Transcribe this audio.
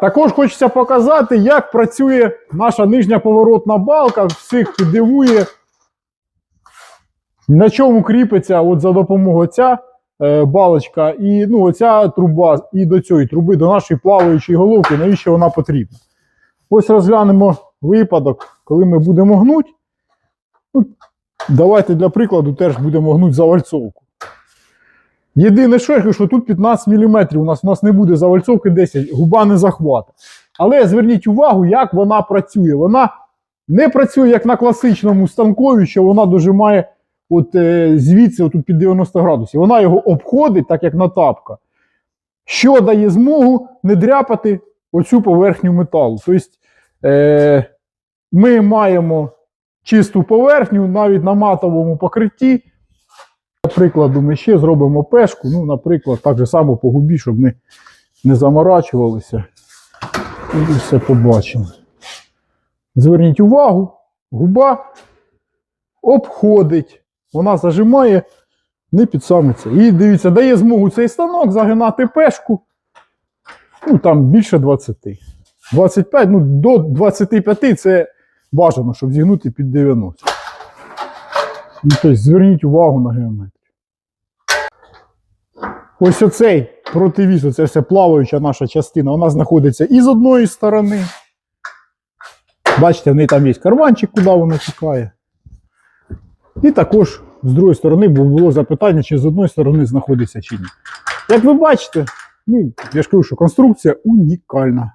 Також хочеться показати, як працює наша нижня поворотна балка. Всіх дивує, на чому кріпиться от за допомогою ця е, балочка і ну, оця труба і до цієї труби, до нашої плаваючої головки, навіщо вона потрібна. Ось розглянемо випадок, коли ми будемо гнути. Ну, давайте для прикладу теж будемо гнути завальцовку. Єдине, що я кажу, що тут 15 мм, у нас, у нас не буде завальцовки 10, губа не захвата. Але зверніть увагу, як вона працює. Вона не працює як на класичному станкові, що вона дожимає от, е, звідси отут під 90 градусів. Вона його обходить, так як натапка, що дає змогу не дряпати оцю поверхню металу. Тобто е, ми маємо чисту поверхню навіть на матовому покритті. Прикладу, ми ще зробимо пешку, ну, наприклад, так же само по губі, щоб ми не заморачувалися. І все побачимо. Зверніть увагу, губа обходить. Вона зажимає не під саме це. І дивіться, дає змогу цей станок загинати пешку. Ну, там більше 20. 25, ну, до 25 це бажано, щоб зігнути під 90. Ну, тобто, зверніть увагу на геометрію. Ось оцей противіс, оце все плаваюча наша частина, вона знаходиться і з одної сторони. Бачите, в неї там є карманчик, куди вона тікає. І також з другої сторони, бо було запитання, чи з одної сторони знаходиться чи ні. Як ви бачите, ну, я ж кажу, що конструкція унікальна.